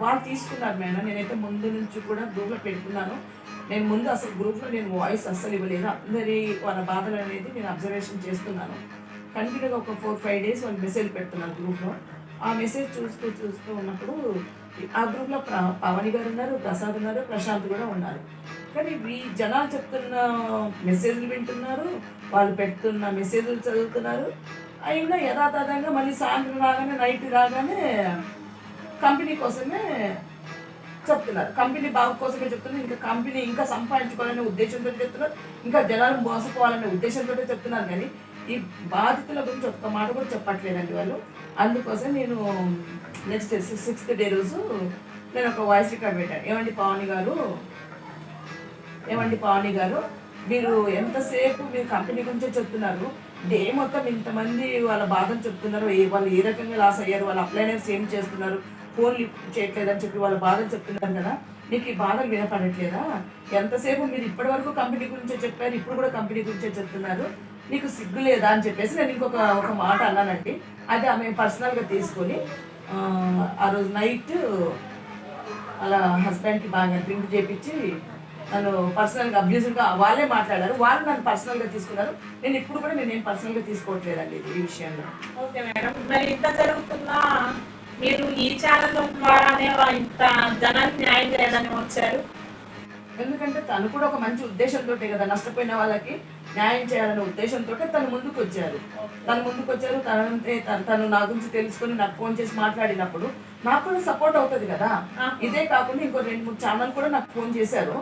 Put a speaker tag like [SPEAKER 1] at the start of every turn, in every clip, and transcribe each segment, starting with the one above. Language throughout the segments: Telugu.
[SPEAKER 1] వాళ్ళు తీసుకున్నారు మేడం. నేనైతే ముందు నుంచి కూడా గ్రూప్లో పెడుతున్నాను. నేను ముందు అసలు గ్రూప్లో నేను వాయిస్ అస్సలు ఇవ్వలేదు. అందరి వాళ్ళ బాధలు అనేది నేను అబ్జర్వేషన్ చేస్తున్నాను. కంటిన్యూగా ఒక ఫోర్ ఫైవ్ డేస్ వాళ్ళు మెసేజ్ పెడుతున్నారు గ్రూప్లో ఆ మెసేజ్ చూస్తూ చూస్తూ ఉన్నప్పుడు ఆ గ్రూప్లో ప్ర పవని గారు ఉన్నారు ప్రసాద్ ఉన్నారు ప్రశాంత్ కూడా ఉన్నారు. కానీ ఈ జనాలు చెప్తున్న మెసేజ్లు వింటున్నారు వాళ్ళు పెడుతున్న మెసేజ్లు చదువుతున్నారు. అయినా యథాతథంగా మళ్ళీ సాయంత్రం రాగానే నైట్ రాగానే కంపెనీ కోసమే చెప్తున్నారు. కంపెనీ బాగు కోసమే చెప్తున్నారు. ఇంకా కంపెనీ ఇంకా సంపాదించుకోవాలనే ఉద్దేశంతో చెప్తున్నారు. ఇంకా జనాలు మోసపోవాలనే ఉద్దేశంతో చెప్తున్నారు కానీ ఈ బాధితుల గురించి ఒక్క మాట కూడా చెప్పట్లేదండి వాళ్ళు. అందుకోసం నేను నెక్స్ట్ సిక్స్త్ డే రోజు నేను ఒక వాయిస్ రికార్డ్ పెట్టాను. ఏమండి పావని గారు? ఏమండి పావని గారు? మీరు ఎంతసేపు మీరు కంపెనీ గురించే చెప్తున్నారు? డే మొత్తం ఇంతమంది వాళ్ళ బాధలు చెప్తున్నారు. ఏ- వాళ్ళు ఏ రకంగా లాస్ అయ్యారు? వాళ్ళ అప్లైనర్స్ ఏం చేస్తున్నారు? ఫోన్ లిఫ్ట్ చేయట్లేదని చెప్పి వాళ్ళ బాధలు చెప్తున్నారు కదా మీకు ఈ బాధలు వినపడట్లేదా? ఎంతసేపు మీరు ఇప్పటి వరకు కంపెనీ గురించే చెప్పారు ఇప్పుడు కూడా కంపెనీ గురించే చెప్తున్నారు నీకు సిగ్గు లేదా అని చెప్పేసి నేను ఇంకొక ఒక మాట అన్నానండి. అది ఆమె పర్సనల్గా తీసుకొని ఆ, రోజు నైట్ అలా హస్బెండ్కి బాగా డ్రింక్ చేపించి నన్ను పర్సనల్గా అబ్యూజివ్గా వాళ్ళే మాట్లాడారు. వాళ్ళు నన్ను పర్సనల్గా తీసుకున్నారు. నేను ఇప్పుడు కూడా నేను పర్సనల్గా తీసుకోవట్లేదండి ఈ విషయంలో.
[SPEAKER 2] Okay madam. మరి ఇంత జరుగుతున్నా మీరు ఈ ఛానల్ ద్వారానే ఇంత జనానికి న్యాయం చేయాలని వచ్చారు.
[SPEAKER 1] ఎందుకంటే తను కూడా ఒక మంచి ఉద్దేశంతో కదా నష్టపోయిన వాళ్ళకి న్యాయం చేయాలనే ఉద్దేశంతో తను ముందుకు వచ్చారు తను ముందుకు వచ్చారు తను తను నా గురించి తెలుసుకొని నాకు ఫోన్ చేసి మాట్లాడినప్పుడు నాకు కూడా సపోర్ట్ అవుతుంది కదా. ఇదే కాకుండా ఇంకో రెండు మూడు ఛానల్ కూడా నాకు ఫోన్ చేశారు.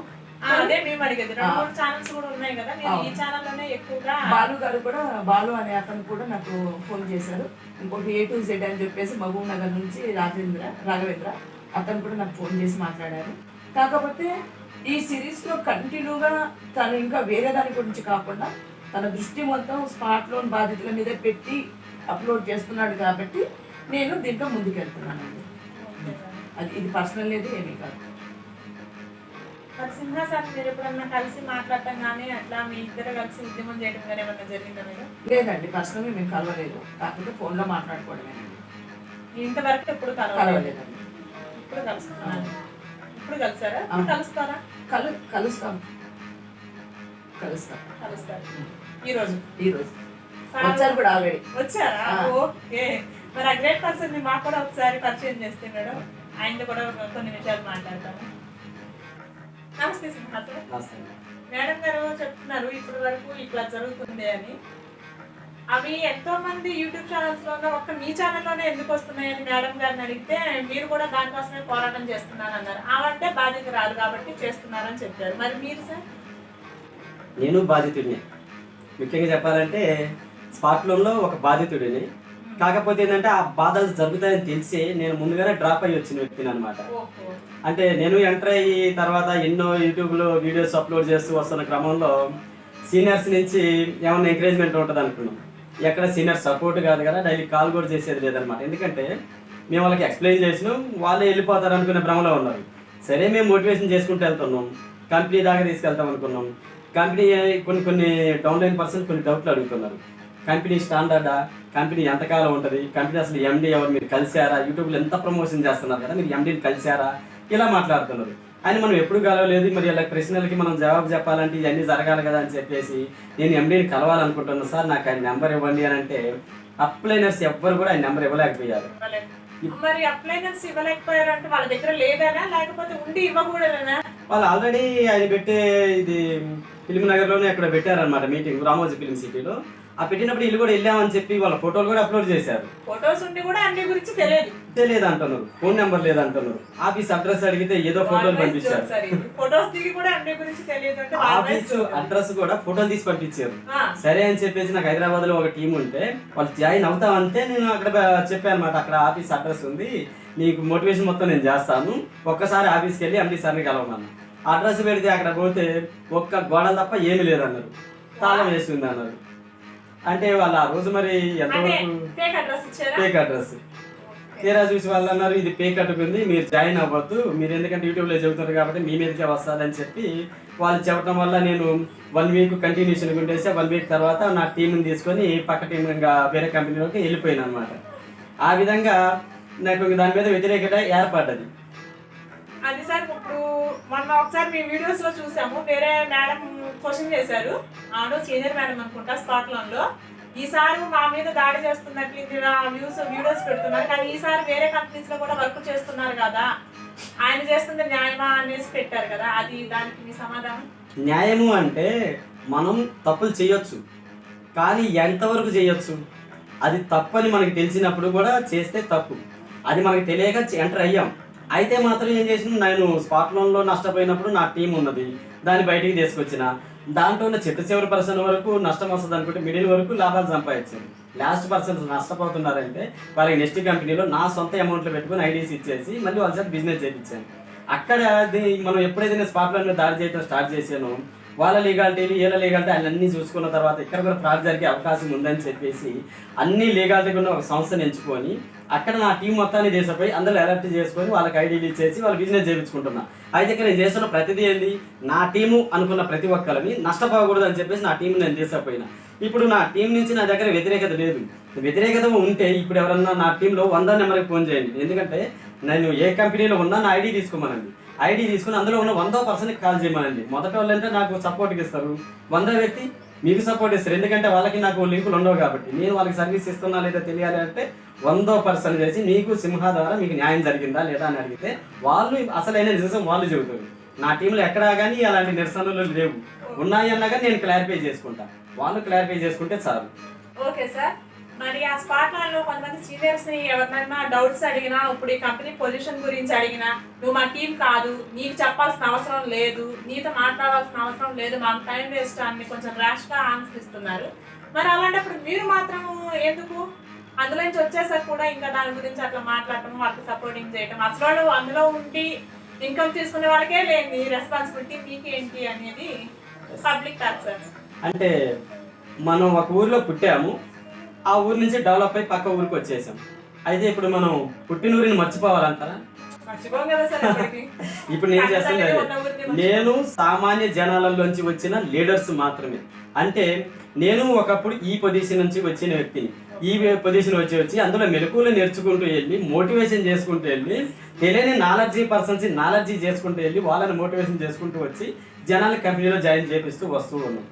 [SPEAKER 2] అదే మేము అడిగేది. రెండు మూడు ఛానల్స్ కూడా ఉన్నాయి కదా ఈ ఎక్కువగా
[SPEAKER 1] బాలు గారు కూడా బాలు అనే అతను కూడా నాకు ఫోన్ చేశారు. ఇంకోటి ఏ టు జెడ్ అని చెప్పేసి మహబూబ్ నగర్ నుంచి రాజేంద్ర రాఘవేంద్ర అతను కూడా నాకు ఫోన్ చేసి మాట్లాడారు. కాకపోతే ఈ సిరీస్లో కంటిన్యూగా తను ఇంకా వేరే దాని గురించి కాకుండా తన దృష్టి మొత్తం స్మార్ట్ లోన్ బాధితుల మీద పెట్టి అప్లోడ్ చేస్తున్నాడు కాబట్టి నేను దీంట్లో ముందుకెళ్తున్నానండి. అది ఇది పర్సనల్ లేదు ఏమీ కాదు.
[SPEAKER 2] మరి సింహాసాన్ని మీరు ఎప్పుడన్నా కలిసి మాట్లాడటం కానీ అట్లా మీ ఇద్దరు కలిసి ఉద్యమం చేయడం కానీ ఏమన్నా జరిగిందా మీరు?
[SPEAKER 1] లేదండి పర్సనల్గా మేము కలవలేదు. కాకపోతే ఫోన్లో మాట్లాడుకోవడమేనండి
[SPEAKER 2] ఇంతవరకు ఎప్పుడు కలవలేదు?
[SPEAKER 1] కలవలేదండి.
[SPEAKER 2] ఇప్పుడు కలుస్తున్నాను ఇప్పుడు కలిసారా? ఇప్పుడు కలుస్తారా?
[SPEAKER 1] కలు కలుస్తాం. కలుస్తాం.
[SPEAKER 2] కలుస్తారు. ఈ రోజు?
[SPEAKER 1] ఈరోజు వచ్చారు కూడా ఆల్రెడీ
[SPEAKER 2] వచ్చారా?
[SPEAKER 1] ఆ.
[SPEAKER 2] ఓకే. మరి ఆ గ్రేట్ పర్సన్ని మాకు కూడా ఒకసారి పరిచయం చేస్తే మేడం. ఆయనతో కూడా కొన్ని విషయాలు మాట్లాడతాము నమస్తే మేడం గారు చెప్తున్నారు ఇప్పటి వరకు ఇట్లా జరుగుతుంది అని. అవి ఎంతో మంది యూట్యూబ్ ఛానల్స్లోనే ఒక్క మీ ఛానల్లోనే ఎందుకు వస్తున్నాయని మేడం గారిని అడిగితే మీరు కూడా దానికోసమే పోరాటం చేస్తున్నాను అన్నారు. ఆవంటే బాధ్యత రాదు కాబట్టి చేస్తున్నారని చెప్పారు. మరి మీరు సార్?
[SPEAKER 3] నేను బాధితుడిని. ముఖ్యంగా చెప్పాలంటే స్పాట్లోన్లో ఒక బాధితుడిని. కాకపోతే ఏంటంటే ఆ బాధలు జరుగుతాయని తెలిసి నేను ముందుగానే డ్రాప్ అయ్యి వచ్చిన వ్యక్తిని అనమాట అంటే నేను ఎంటర్ అయ్యి తర్వాత ఎన్నో యూట్యూబ్లో వీడియోస్ అప్లోడ్ చేస్తూ వస్తున్న క్రమంలో సీనియర్స్ నుంచి ఏమైనా ఎంకరేజ్మెంట్ ఉంటుంది అనుకున్నాం. ఎక్కడ సీనియర్ సపోర్ట్ కాదు కదా డైలీ కాల్ కూడా చేసేది లేదనమాట ఎందుకంటే మేము వాళ్ళకి ఎక్స్ప్లెయిన్ చేసినాం వాళ్ళే వెళ్ళిపోతారు అనుకునే భ్రమలో ఉన్నారు. సరే మేము మోటివేషన్ చేసుకుంటూ వెళ్తున్నాం. కంపెనీ దాకా తీసుకెళ్తాం అనుకున్నాం. కంపెనీ కొన్ని కొన్ని డౌన్లైన్ పర్సన్ కొన్ని డౌట్లు అడుగుతున్నారు. కంపెనీ స్టాండర్డా? కంపెనీ ఎంతకాలం ఉంటుంది? కంపెనీ అసలు ఎండి ఎవరు? మీరు కలిసారా యూట్యూబ్లో ఎంత ప్రమోషన్ చేస్తున్నారు కదా? మీరు ఎండీని కలిసారా ఇలా మాట్లాడుతున్నారు. అని మనం ఎప్పుడు కలవలేదు. మరి ఇలా ప్రశ్నలకి మనం జవాబు చెప్పాలంటే ఇవన్నీ జరగాలి కదా అని చెప్పేసి నేను ఎండీని కలవాలనుకుంటున్నాను సార్ నాకు ఆయన నెంబర్ ఇవ్వండి అని అంటే అప్లైనర్స్ ఎవ్వరు కూడా ఆయన నెంబర్ ఇవ్వలేకపోయారు.
[SPEAKER 2] మరి అప్లైనర్స్ ఇవ్వలేకపోయారంటే వాళ్ళ దగ్గర లేదనా? లేకపోతే ఉండి ఇవ్వకూడదనా?
[SPEAKER 3] వాళ్ళు ఆల్రెడీ ఆయన పెట్టే ఇది ఫిలిం నగర్లోనే అక్కడ పెట్టారనమాట మీటింగ్. రామోజీ ఫిలిం సిటీలో. ఆ పెట్టినప్పుడు వీళ్ళు కూడా వెళ్ళామని చెప్పి వాళ్ళ ఫోటోలు కూడా అప్లోడ్ చేశారు.
[SPEAKER 2] ఫొటోస్ ఉండి కూడా అన్ని గురించి తెలియదు.
[SPEAKER 3] తెలియదు అంటున్నారు ఫోన్ నెంబర్ లేదంటున్నారు. ఆఫీస్ అడ్రస్ అడిగితే ఏదో ఫోటోలు పంపించారు.
[SPEAKER 2] ఫొటోస్ దిగి కూడా అన్ని గురించి తెలియదు అంటే
[SPEAKER 3] ఆఫీస్ అడ్రస్ కూడా ఫోటోలు తీసి పంపించారు. సరే అని చెప్పేసి నాకు హైదరాబాద్లో ఒక టీం ఉంటే వాళ్ళు జాయిన్ అవుతామంటే నేను అక్కడ చెప్పాను అనమాట అక్కడ ఆఫీస్ అడ్రస్ ఉంది. నీకు మోటివేషన్ మొత్తం నేను చేస్తాను. ఒక్కసారి ఆఫీస్కి వెళ్ళి ఎండి సార్ని కలవమన్నా అడ్రస్ పెడితే అక్కడ పోతే ఒక్క గోడలు తప్ప ఏమీ లేదన్నారు. తాళం వేసింది అన్నారు అంటే వాళ్ళు ఆ రోజు మరి ఎంతవరకు పేక్ అడ్రస్ తీరా చూసి వాళ్ళు అన్నారు ఇది పేక్ కట్టుకుంది మీరు జాయిన్ అవ్వద్దు. మీరు ఎందుకంటే యూట్యూబ్లో చెబుతారు కాబట్టి మీ మీదకే వస్తుందని చెప్పి వాళ్ళు చెప్పడం వల్ల నేను వన్ వీక్ కంటిన్యూషన్ ఉండేసి వన్ వీక్ తర్వాత నా టీంని తీసుకొని పక్క టీం ఇంకా వేరే కంపెనీలోకి వెళ్ళిపోయాను అనమాట ఆ విధంగా నాకు దాని మీద వ్యతిరేకత ఏర్పడ్డది.
[SPEAKER 2] మొన్న ఒకసారి మీ వీడియోస్లో చూసాము. వేరే మేడం క్వశ్చన్ చేశారు. ఆవిడ సీనియర్ మేడం అనుకుంటా స్కాట్లాండ్లో. ఈసారి మా మీద దాడి చేస్తున్నట్లు వ్యూస్ వీడియోస్ పెడుతున్నారు. కానీ ఈసారి వేరే కంపెనీస్లో కూడా వర్క్ చేస్తున్నారు కదా. ఆయన చేస్తుంది న్యాయమా అనేసి పెట్టారు కదా. అది దానికి మీ సమాధానం?
[SPEAKER 3] న్యాయము అంటే మనం తప్పులు చేయొచ్చు. కానీ ఎంతవరకు చేయొచ్చు? అది తప్పని మనకి తెలిసినప్పుడు కూడా చేస్తే తప్పు. అది మనకి తెలియక ఎంటర్ అయ్యాం. అయితే మాత్రం ఏం చేసిన నేను స్పాట్ లోన్లో నష్టపోయినప్పుడు నా టీం ఉన్నది. దాన్ని బయటికి తీసుకొచ్చిన. దాంట్లో ఉన్న చిట్ట చివరి పర్సన్ వరకు నష్టం వస్తుంది అనుకుంటే మిడిల్ వరకు లాభాలు సంపాదించాను లాస్ట్ పర్సన్ నష్టపోతున్నారంటే వాళ్ళకి నెక్స్ట్ కంపెనీలో నా సొంత అమౌంట్లో పెట్టుకుని ఐడీస్ ఇచ్చేసి మళ్ళీ వాళ్ళ బిజినెస్ చేయించాను అక్కడ అది మనం ఎప్పుడైతే నేను స్పాట్ లోన్లో దాడి చేయడం స్టార్ట్ చేశానో వాళ్ళ లీగాలిటీలు వీళ్ళ లీగాలిటీ అన్నీ చూసుకున్న తర్వాత ఇక్కడ కూడా ఫ్రాడ్ జరిగే అవకాశం ఉందని చెప్పేసి అన్ని లీగాలిటీ ఉన్న ఒక సంస్థను ఎంచుకొని అక్కడ నా టీం మొత్తాన్ని చేసపోయి అందరూ అలర్ట్ చేసుకొని వాళ్ళకి ఐడీలు ఇచ్చేసి వాళ్ళు బిజినెస్ చేయించుకుంటున్నా అయితే ఇక్కడ నేను చేస్తున్న ప్రతిదీ ఏంది? నా టీము అనుకున్న ప్రతి ఒక్కరిని నష్టపోకూడదు అని చెప్పేసి నా టీం నేను చేసపోయినా ఇప్పుడు నా టీం నుంచి నా దగ్గర వ్యతిరేకత లేదు. వ్యతిరేకత ఉంటే ఇప్పుడు ఎవరన్నా నా టీంలో వంద నెంబర్కి ఫోన్ చేయండి. ఎందుకంటే నేను ఏ కంపెనీలో ఉన్నా నా ఐడి తీసుకోమనండి. ఐడి తీసుకుని అందులో ఉన్న వందో పర్సన్కి కాల్ చేయమనండి. మొదటి వాళ్ళంటే నాకు సపోర్ట్కి ఇస్తారు. వంద వ్యక్తి మీకు సపోర్ట్ ఇస్తారు ఎందుకంటే వాళ్ళకి నాకు లింకులు ఉండవు కాబట్టి. నేను వాళ్ళకి సర్వీస్ ఇస్తున్నా లేదా తెలియాలి అంటే వందో పర్సన్ చేసి మీకు సింహ ద్వారా మీకు న్యాయం జరిగిందా లేదా అని అడిగితే వాళ్ళు అసలైన నిజం వాళ్ళు చెబుతారు. నా టీంలో ఎక్కడా కానీ అలాంటి నిరసనలు లేవు. ఉన్నాయి అన్నా కానీ నేను క్లారిఫై చేసుకుంటా. వాళ్ళు క్లారిఫై చేసుకుంటే చాలు.
[SPEAKER 2] Okay sir. మరి ఆ స్పాట్లలో కొంతమంది సీనియర్స్ని ఎవరినైనా డౌట్స్ అడిగినా ఇప్పుడు ఈ కంపెనీ పొజిషన్ గురించి అడిగినా నువ్వు మా టీం కాదు నీకు చెప్పాల్సిన అవసరం లేదు నీతో మాట్లాడాల్సిన అవసరం లేదు మాకు టైం వేస్ట్ అని కొంచెం ర్యాష్గా ఆన్సర్ ఇస్తున్నారు. మరి అలాంటప్పుడు మీరు మాత్రము ఎందుకు? అందులో నుంచి వచ్చేసరికి కూడా ఇంకా దాని గురించి అట్లా మాట్లాడటం వాళ్ళకి సపోర్టింగ్ చేయటం. అసలు వాళ్ళు అందులో ఉండి ఇన్కమ్ తీసుకునే వాళ్ళకే లేని రెస్పాన్సిబిలిటీ మీకేంటి అనేది పబ్లిక్ టాక్ సార్
[SPEAKER 3] అంటే మనం ఒక ఊర్లో పుట్టాము. ఆ ఊరు నుంచి డెవలప్ అయి పక్క ఊరికి వచ్చేసాం. అయితే ఇప్పుడు మనం పుట్టిన ఊరిని మర్చిపోవాలంటారా. ఇప్పుడు నేను చేస్తుంది
[SPEAKER 2] మర్చిపోం.
[SPEAKER 3] నేను సామాన్య జనాలలోంచి వచ్చిన లీడర్స్ మాత్రమే. అంటే నేను ఒకప్పుడు ఈ పొజిషన్ నుంచి వచ్చిన వ్యక్తిని ఈ పొజిషన్ వచ్చి వచ్చి అందులో మెలకువలు నేర్చుకుంటూ వెళ్ళి మోటివేషన్ చేసుకుంటూ వెళ్ళి తెలియని నాలెడ్జీ పర్సన్స్ నాలెడ్జీ చేసుకుంటూ వెళ్ళి వాళ్ళని మోటివేషన్ చేసుకుంటూ వచ్చి జనాల కంపెనీలో జాయిన్ చేపిస్తూ వస్తూ ఉన్నాం.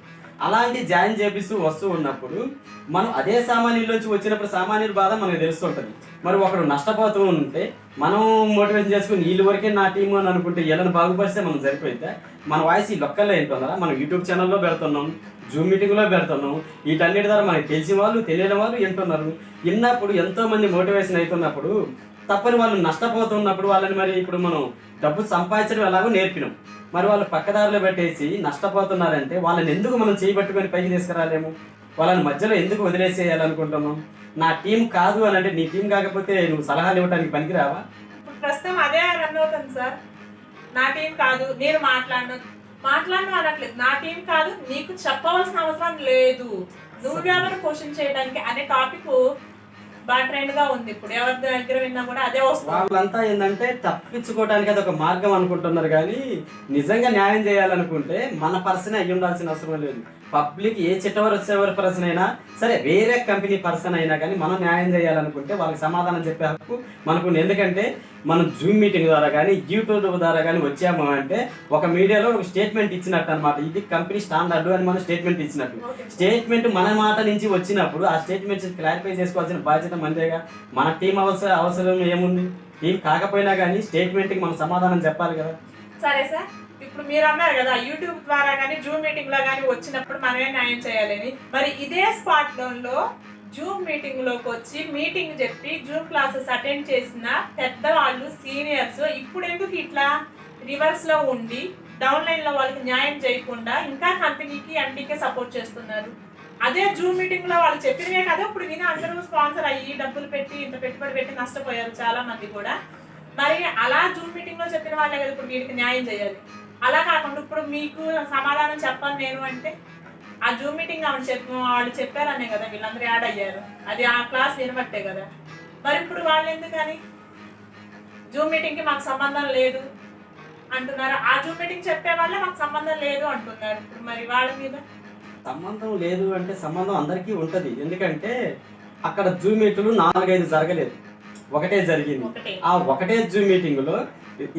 [SPEAKER 3] అలాంటి జాయిన్ చేపిస్తూ వస్తూ ఉన్నప్పుడు మనం అదే సామాన్యుల్లోంచి వచ్చినప్పుడు సామాన్యుల బాధ మనకు తెలుస్తుంటుంది. మరి ఒకడు నష్టపోతూ ఉంటే మనం మోటివేషన్ చేసుకుని వీళ్ళు వరకే నా టీము అని అనుకుంటే వీళ్ళని బాగుపరిస్తే మనం సరిపోయితే మన వాయిస్ ఈ లొక్కల్లో ఏంటన్నారా మనం యూట్యూబ్ ఛానల్లో పెడుతున్నాం జూమ్ మీటింగ్లో పెడుతున్నాం వీటన్నిటి ద్వారా మనకి తెలిసిన వాళ్ళు తెలియని వాళ్ళు వింటున్నారు. విన్నప్పుడు ఎంతోమంది మోటివేషన్ అవుతున్నప్పుడు తప్పని వాళ్ళు నష్టపోతున్నప్పుడు వాళ్ళని మరి ఇప్పుడు మనం డబ్బు సంపాదించడం ఎలాగో నేర్పినాం. మరి వాళ్ళు పక్కదారిలో పెట్టేసి నష్టపోతున్నారంటే వాళ్ళని ఎందుకు మనం చేయబట్టుకొని పైకి తీసుకురాలేము? వాళ్ళని మధ్యలో ఎందుకు వదిలేసేయాలనుకుంటున్నాం? నా టీం కాదు అని అంటే నీ టీం కాకపోతే నువ్వు సలహాలు ఇవ్వడానికి పనికిరావా?
[SPEAKER 2] ఇప్పుడు ప్రస్తుతం అదే రన్ అవుతుంది సార్. నా టీం కాదు నేను మాట్లాడను. మాట్లాడను అనట్లేదు. నా టీం కాదు నీకు చెప్పవలసిన అవసరం లేదు. నువ్వెవరు క్వశ్చన్ చేయడానికి అనే టాపిక్ బాగా ట్రెండ్గా ఉంది ఇప్పుడు. ఎవరి దగ్గర విన్నా కూడా అదే వస్తుంది.
[SPEAKER 3] వాళ్ళంతా ఏంటంటే తప్పించుకోవడానికి అది ఒక మార్గం అనుకుంటున్నారు కానీ నిజంగా న్యాయం చేయాలనుకుంటే మన పర్సన్ అయ్యి ఉండాల్సిన అవసరం లేదు. పబ్లిక్ ఏ చిట్టవరు వచ్చేవారి పర్సన్ అయినా సరే వేరే కంపెనీ పర్సన్ అయినా కానీ మనం న్యాయం చేయాలనుకుంటే వాళ్ళకి సమాధానం చెప్పే హక్కు మనకు. ఎందుకంటే మనం జూమ్ మీటింగ్ ద్వారా కానీ యూట్యూబ్ ద్వారా కానీ వచ్చాము అంటే ఒక మీడియాలో ఒక స్టేట్మెంట్ ఇచ్చినట్టు అనమాట ఇది కంపెనీ స్టాండర్డ్ అని మనం స్టేట్మెంట్ ఇచ్చినట్టు. స్టేట్మెంట్ మన మాట నుంచి వచ్చినప్పుడు ఆ స్టేట్మెంట్ క్లారిఫై చేసుకోవాల్సిన బాధ్యత మనదేగా మన టీం అవసరం అవసరం ఏముంది? టీం కాకపోయినా కానీ స్టేట్మెంట్కి మనం సమాధానం చెప్పాలి కదా.
[SPEAKER 2] సరే సార్ ఇప్పుడు మీరు అన్నారు కదా యూట్యూబ్ ద్వారా కానీ జూమ్ మీటింగ్లో కానీ వచ్చినప్పుడు మనమే న్యాయం చేయాలని మరి ఇదే స్పాట్లో జూమ్ మీటింగ్లోకి వచ్చి మీటింగ్ చెప్పి జూమ్ క్లాసెస్ అటెండ్ చేసిన పెద్దవాళ్ళు సీనియర్స్ ఇప్పుడు ఎందుకు ఇట్లా రివర్స్లో ఉండి డౌన్ లైన్లో వాళ్ళకి న్యాయం చేయకుండా ఇంకా కంపెనీకి ఎండీకే సపోర్ట్ చేస్తున్నారు? అదే జూమ్ మీటింగ్లో వాళ్ళు చెప్పినవే కదా ఇప్పుడు విని అందరూ స్పాన్సర్ అయ్యి డబ్బులు పెట్టి ఇంత పెట్టుబడి పెట్టి నష్టపోయారు చాలా మంది కూడా. మరి అలా జూమ్ మీటింగ్లో చెప్పిన వాళ్ళే కదా ఇప్పుడు వీడికి న్యాయం చేయాలి. అలా కాకుండా ఇప్పుడు మీకు సమాధానం చెప్పాను నేను అంటే ఆ జూమ్ మీటింగ్ ఆవిడ చెప్ప వాళ్ళు చెప్పారనే కదా వీళ్ళందరూ యాడ్ అయ్యారు. అది ఆ క్లాస్ వినబట్టే కదా. మరి ఇప్పుడు వాళ్ళు ఎందుకని జూమ్ మీటింగ్కి మాకు సంబంధం లేదు అంటున్నారు. ఆ జూమ్ మీటింగ్ చెప్పే వాళ్ళే మాకు సంబంధం లేదు అంటున్నారు. ఇప్పుడు మరి వాళ్ళ మీద?
[SPEAKER 3] సంబంధం లేదు అంటే సంబంధం అందరికీ ఉంటుంది. ఎందుకంటే అక్కడ జూమ్ మీటింగ్లు నాలుగైదు జరగలేదు. ఒకటే జరిగింది. ఆ ఒకటే జూమ్ మీటింగ్లో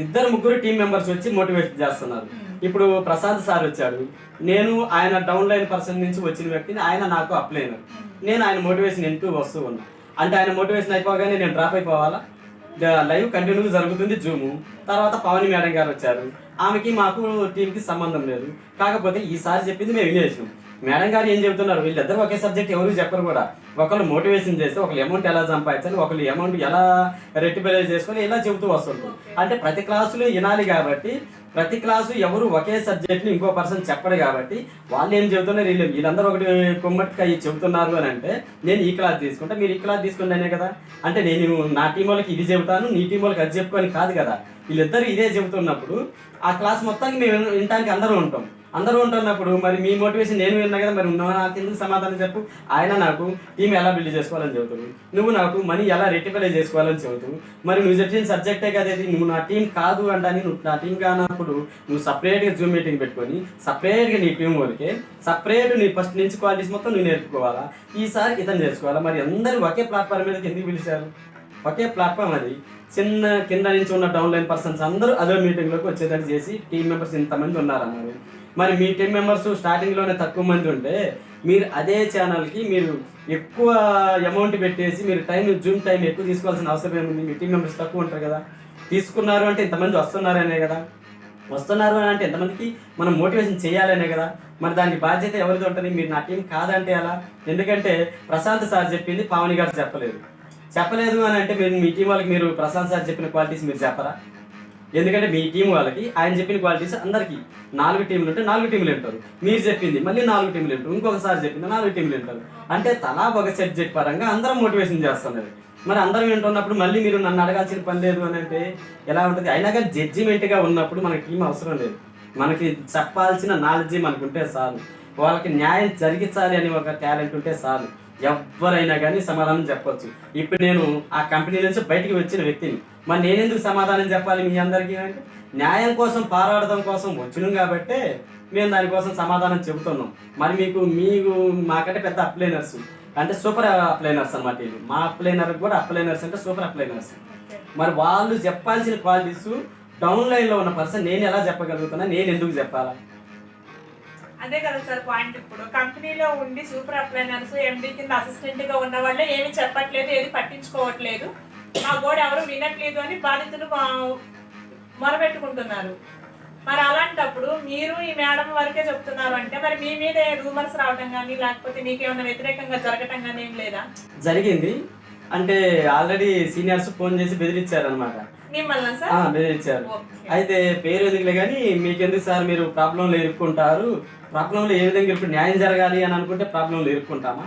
[SPEAKER 3] ఇద్దరు ముగ్గురు టీం మెంబర్స్ వచ్చి మోటివేట్ చేస్తున్నారు. ఇప్పుడు ప్రశాంత్ సార్ వచ్చాడు. నేను ఆయన డౌన్ లైన్ పర్సన్ నుంచి వచ్చిన వ్యక్తిని ఆయన నాకు అప్లైనర్ నేను ఆయన మోటివేషన్ వింటూ వస్తూ ఉన్నా. అంటే ఆయన మోటివేషన్ అయిపోగానే నేను డ్రాప్ అయిపోవాలా? లైవ్ కంటిన్యూ జరుగుతుంది జూము. తర్వాత పవన్ మేడం గారు వచ్చారు. ఆమెకి మాకు టీంకి సంబంధం లేదు. కాకపోతే ఈసారి చెప్పింది మేము వినేసినాం. మేడం గారు ఏం చెబుతున్నారు వీళ్ళిద్దరు ఒకే సబ్జెక్ట్ ఎవరు చెప్పరు కూడా. ఒకళ్ళు మోటివేషన్ చేస్తే ఒకళ్ళు అమౌంట్ ఎలా సంపాదించాలి ఒకళ్ళు అమౌంట్ ఎలా రెట్టిఫై చేసుకొని ఇలా చెబుతూ వస్తుంది అంటే ప్రతి క్లాసులో వినాలి కాబట్టి ప్రతి క్లాసు ఎవరు ఒకే సబ్జెక్ట్ని ఇంకో పర్సన్ చెప్పడు కాబట్టి వాళ్ళు ఏం చెబుతున్నారు? వీళ్ళు వీళ్ళందరూ ఒకటి కొమ్మటిగా చెబుతున్నారు అని అంటే నేను ఈ క్లాస్ తీసుకుంటా మీరు ఈ క్లాస్ తీసుకుంటేనే కదా. అంటే నేను నా టీం వాళ్ళకి ఇది చెబుతాను నీ టీం వాళ్ళకి అది చెప్పుకొని కాదు కదా. వీళ్ళిద్దరు ఇదే చెబుతున్నప్పుడు ఆ క్లాస్ మొత్తానికి మేము వినటానికి అందరూ ఉంటాం. అందరూ ఉంటున్నప్పుడు మరి మీ మోటివేషన్ నేను విన్నా కదా మరి నువ్వు నాకు ఎందుకు సమాధానం చెప్పు? ఆయన నాకు టీం ఎలా బిల్డ్ చేసుకోవాలని చెబుతావు నువ్వు నాకు మనీ ఎలా రెక్టిఫై చేసుకోవాలని చెబుతావు మరి నువ్వు చెప్పిన సబ్జెక్టే కదా ఇది నువ్వు నా టీం కాదు అంటాని నువ్వు నా టీం కానప్పుడు నువ్వు సపరేట్గా జూమ్ మీటింగ్ పెట్టుకొని సపరేట్గా నీ టీం వరకే సపరేట్ నీ ఫస్ట్ నుంచి క్వాలిటీస్ మొత్తం నువ్వు నేర్చుకోవాలా ఈసారి ఇతను నేర్చుకోవాలా? మరి అందరూ ఒకే ప్లాట్ఫామ్ మీద ఎందుకు పిలిచారు? ఒకే ప్లాట్ఫామ్ అది. చిన్న కింద నుంచి ఉన్న డౌన్ లైన్ పర్సన్స్ అందరూ అదే మీటింగ్లోకి వచ్చేటట్టు చేసి టీం మెంబర్స్ ఇంతమంది ఉన్నారన్నారు. మరి మీ టీమ్ మెంబర్స్ స్టార్టింగ్లోనే తక్కువ మంది ఉంటే మీరు అదే ఛానల్కి మీరు ఎక్కువ అమౌంట్ పెట్టేసి మీరు టైం జూమ్ టైం ఎక్కువ తీసుకోవాల్సిన అవసరం ఏముంది? మీ టీం మెంబర్స్ తక్కువ ఉంటారు కదా. తీసుకున్నారు అంటే ఇంతమంది వస్తున్నారనే కదా. వస్తున్నారు అని అంటే ఎంతమందికి మనం మోటివేషన్ చేయాలనే కదా. మరి దానికి బాధ్యత ఎవరిది ఉంటుంది? మీరు నా టీం కాదంటే అలా ఎందుకంటే ప్రశాంత్ సార్ చెప్పింది పావని గారు చెప్పలేదు. చెప్పలేదు అని అంటే మీరు మీ టీం వాళ్ళకి మీరు ప్రశాంత్ సార్ చెప్పిన క్వాలిటీస్ మీరు చెప్పరా? ఎందుకంటే మీ టీం వాళ్ళకి ఆయన చెప్పిన క్వాలిటీస్ అందరికీ. నాలుగు టీంలు ఉంటే నాలుగు టీంలు ఉంటారు మీరు చెప్పింది మళ్ళీ నాలుగు టీంలు ఉంటారు ఇంకొకసారి చెప్పింది నాలుగు టీంలు ఉంటారు అంటే తలా ఒక సబ్జెక్ట్ పరంగా అందరం మోటివేషన్ చేస్తున్నారు. మరి అందరం వింటున్నప్పుడు మళ్ళీ మీరు నన్ను అడగాల్సిన పని లేదు అని అంటే ఎలా ఉంటుంది? అయినా కానీ జడ్జిమెంట్గా ఉన్నప్పుడు మనకి టీం అవసరం లేదు. మనకి చెప్పాల్సిన నాలెడ్జ్ మనకు ఉంటే చాలు. వాళ్ళకి న్యాయం జరిగించాలి అని ఒక టాలెంట్ ఉంటే చాలు. ఎవరైనా కానీ సమాధానం చెప్పొచ్చు. ఇప్పుడు నేను ఆ కంపెనీ నుంచి బయటికి వచ్చిన వ్యక్తిని. మరి నేనెందుకు సమాధానం చెప్పాలి మీ అందరికీ అంటే? న్యాయం కోసం పారాడడం కోసం వచ్చినాం కాబట్టే మేము దానికోసం సమాధానం చెబుతున్నాం. మరి మీకు మీకు మాకంటే పెద్ద అప్లైనర్స్. అంటే సూపర్ అప్లైనర్స్ అనమాట వీళ్ళు. మా అప్లైనర్ కూడా అప్లైనర్స్ అంటే సూపర్ అప్లైనర్స్. మరి వాళ్ళు చెప్పాల్సిన క్వాలిటీస్ డౌన్ లైన్లో ఉన్న పర్సన్ నేను ఎలా చెప్పగలుగుతున్నా నేను ఎందుకు చెప్పాలా?
[SPEAKER 2] అదే కదా సార్ పాయింట్ ఇప్పుడు. కంపెనీలో ఉండి సూపర్ అప్లైనర్స్ ఎండి కింద అసిస్టెంట్గా ఉన్న వాళ్ళే ఏమి చెప్పట్లేదు ఏది పట్టించుకోవట్లేదు. మా గోడ ఎవరు వినట్లేదు అని బాధితులు మా- మరి అలాంటప్పుడు మీరు ఈ మేడం వరకే చెప్తున్నారు అంటే మరి మీ మీద రూమర్స్ రావటం కానీ లేకపోతే మీకేమైనా వ్యతిరేకంగా జరగటం కానీ ఏం లేదా?
[SPEAKER 3] జరిగింది. అంటే ఆల్రెడీ సీనియర్స్ ఫోన్ చేసి బెదిరించారు అనమాట
[SPEAKER 2] ఓకే.
[SPEAKER 3] అయితే పేరు ఎందుకులే కానీ మీకెందుకు సార్ మీరు ప్రాబ్లంలో ఇరుక్కుంటారు? ప్రాబ్లంలో ఏ విధంగా ఇప్పుడు న్యాయం జరగాలి అని అనుకుంటే ప్రాబ్లంలో ఇరుక్కుంటామా?